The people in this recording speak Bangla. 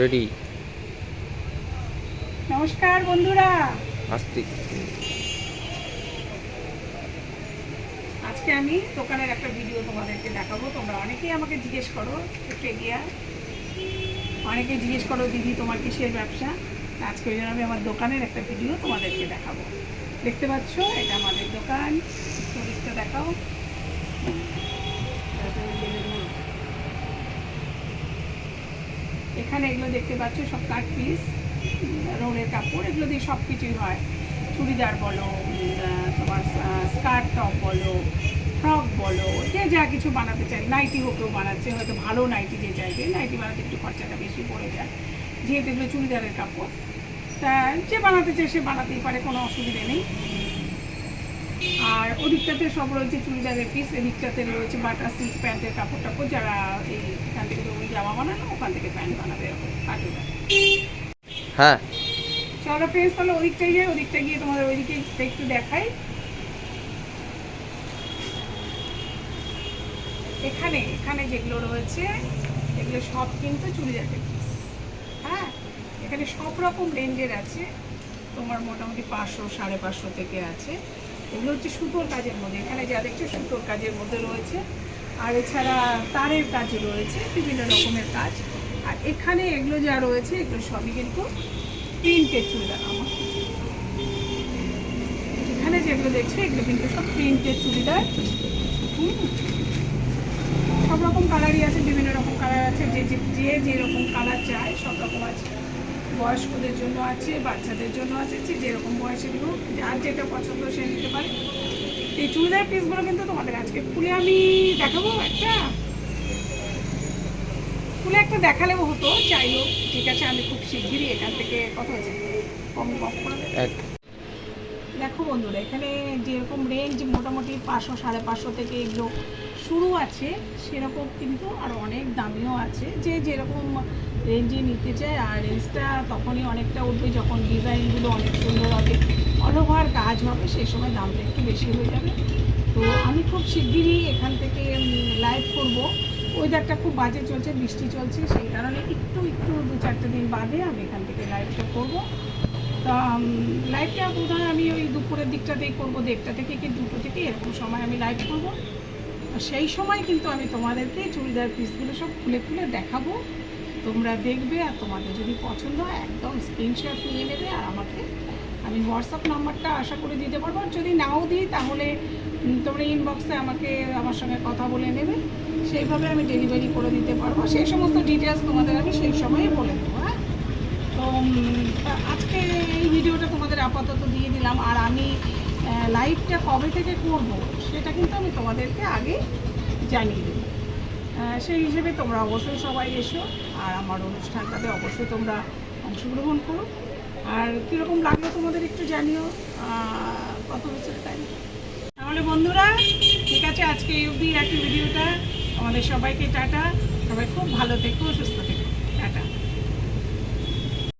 রেডি নমস্কার বন্ধুরা। আসতে। আজকে আমি দোকানের একটা ভিডিও তোমাদেরকে দেখাবো। তোমরা অনেকেই আমাকে জিজ্ঞেস করো একটু এগিয়ে আয়। অনেকেই জিজ্ঞেস করো দিদি তোমার কিসের ব্যবসা? আজকে ওই জন্য আমি আমার দোকানের একটা ভিডিও তোমাদেরকে দেখাবো। দেখতে পাচ্ছ? এটা আমাদের দোকান। চরিত্র দেখাও। এখানে এগুলো দেখতে পাচ্ছ, সব কাট পিস রোলের কাপড়, এগুলো দিয়ে সব কিছুই হয়। চুড়িদার বলো তোমার স্কার্ট টপ বলো, ফ্রক বলো, যে যা কিছু বানাতে চাই। নাইটিও কেউ বানাচ্ছে, হয়তো ভালো নাইটি যে চাইবে, নাইটি বানাতে একটু খরচাটা বেশি পড়ে যায়। যেহেতু এগুলো চুড়িদারের কাপড়, তা যে বানাতে চায় সে বানাতেই পারে, কোনো অসুবিধে নেই। আর ওদিকটাতে সব রয়েছে চুড়িদারের পিস এদিকটাতে রয়েছে বাটা সিল্ক প্যান্টের কাপড় টাপড় যারা এই এখান থেকে ওই জামা বানানো ওখান থেকে প্যান্ট বানাবে এরকম কাটুরা হ্যাঁ। তাহলে ওদিকটাই যাই ওদিকটা গিয়ে তোমাদের ওইদিকে একটু দেখাই। এখানে এখানে যেগুলো রয়েছে এগুলো সব কিন্তু চুড়িদারের পিস হ্যাঁ? এখানে সব রকম রেঞ্জের আছে। তোমার মোটামুটি পাঁচশো সাড়ে পাঁচশো থেকে আছে। এগুলো হচ্ছে সুতোর কাজের মধ্যে। এখানে যা দেখছ সুতোর কাজের মধ্যে রয়েছে। আর এছাড়া তারের কাজে রয়েছে, বিভিন্ন রকমের কাজ। আর এখানে এগুলো যা রয়েছে, এগুলো সবই কিন্তু প্রিন্টের চুড়িদার। আমার এখানে যেগুলো দেখছ, এগুলো কিন্তু সব প্রিন্টের চুড়িদার। সব রকম কালারই আছে, বিভিন্ন রকম কালার আছে। যে যে যেরকম কালার চায়, সব রকম আছে। বয়স্কদের জন্য আছে বাচ্চাদের জন্য আছে যে যেরকম বয়সের লোক যার যেটা পছন্দ সে নিতে পারে। এই চুড়িদার পিসগুলো কিন্তু তোমাদের আজকে খুলে আমি দেখাবো একটা। খুলে একটা দেখালেও হতো যাই হোক ঠিক আছে আমি খুব শিগগিরই এখান থেকে কথা হয়েছে কম কম করে দেখো। বন্ধুরা এখানে যেরকম রেঞ্জ মোটামুটি পাঁচশো সাড়ে পাঁচশো থেকে এগুলো শুরু আছে সেরকম কিন্তু আরও দামিও আছে যে যেরকম রেঞ্জে নিতে চায়, আর রেঞ্জটা তখনই অনেকটা উঠবে যখন ডিজাইনগুলো অনেক সুন্দর হবে। অল ওভার কাজ হবে, সেই সময় দামটা একটু বেশি হয়ে যাবে। তো আমি খুব শিগগিরই এখান থেকে লাইভ করব। ওয়েদারটা খুব বাজে চলছে, বৃষ্টি চলছে, সেই কারণে একটু একটু দু চারটে দিন বাদে আমি এখান থেকে লাইভটা করব। তা লাইভটা বোধহয় আমি ওই দুপুরের দিকটাতেই করব, দেড়টা থেকে কি দুটো থেকে এরকম সময় আমি লাইভ করব। সেই সময় কিন্তু আমি তোমাদেরকে চুড়িদার পিসগুলো সব খুলে খুলে দেখাবো। তোমরা দেখবে আর তোমাদের যদি পছন্দ হয় একদম স্ক্রিনশট নিয়ে নেবে আর আমাকে আমি হোয়াটসঅ্যাপ নাম্বারটা আশা করে দিতে পারব। আর যদি নাও দিই তাহলে তোমরা ইনবক্সে আমাকে, আমার সঙ্গে কথা বলে নেবে। সেইভাবে আমি ডেলিভারি করে দিতে পারব। সেই সমস্ত ডিটেলস তোমাদের আমি সেই সময়ই বলে দেবো হ্যাঁ? তা আজকে এই ভিডিওটা তোমাদের আপাতত দিয়ে দিলাম। আর আমি লাইভটা কবে থেকে করব, সেটা কিন্তু আমি তোমাদেরকে আগে জানিয়ে দেবো। সেই হিসেবে তোমরা অবশ্যই সবাই এসো, আর আমার অনুষ্ঠানটাতে অবশ্যই তোমরা অংশগ্রহণ করো। আর কীরকম লাগল তোমাদের একটু জানিও কত হচ্ছে টাইম তাহলে বন্ধুরা, ঠিক আছে, আজকে এই অবধি রাখি ভিডিওটা আমাদের সবাইকে টাটা। সবাই খুব ভালো থেকো, সুস্থ থেকো।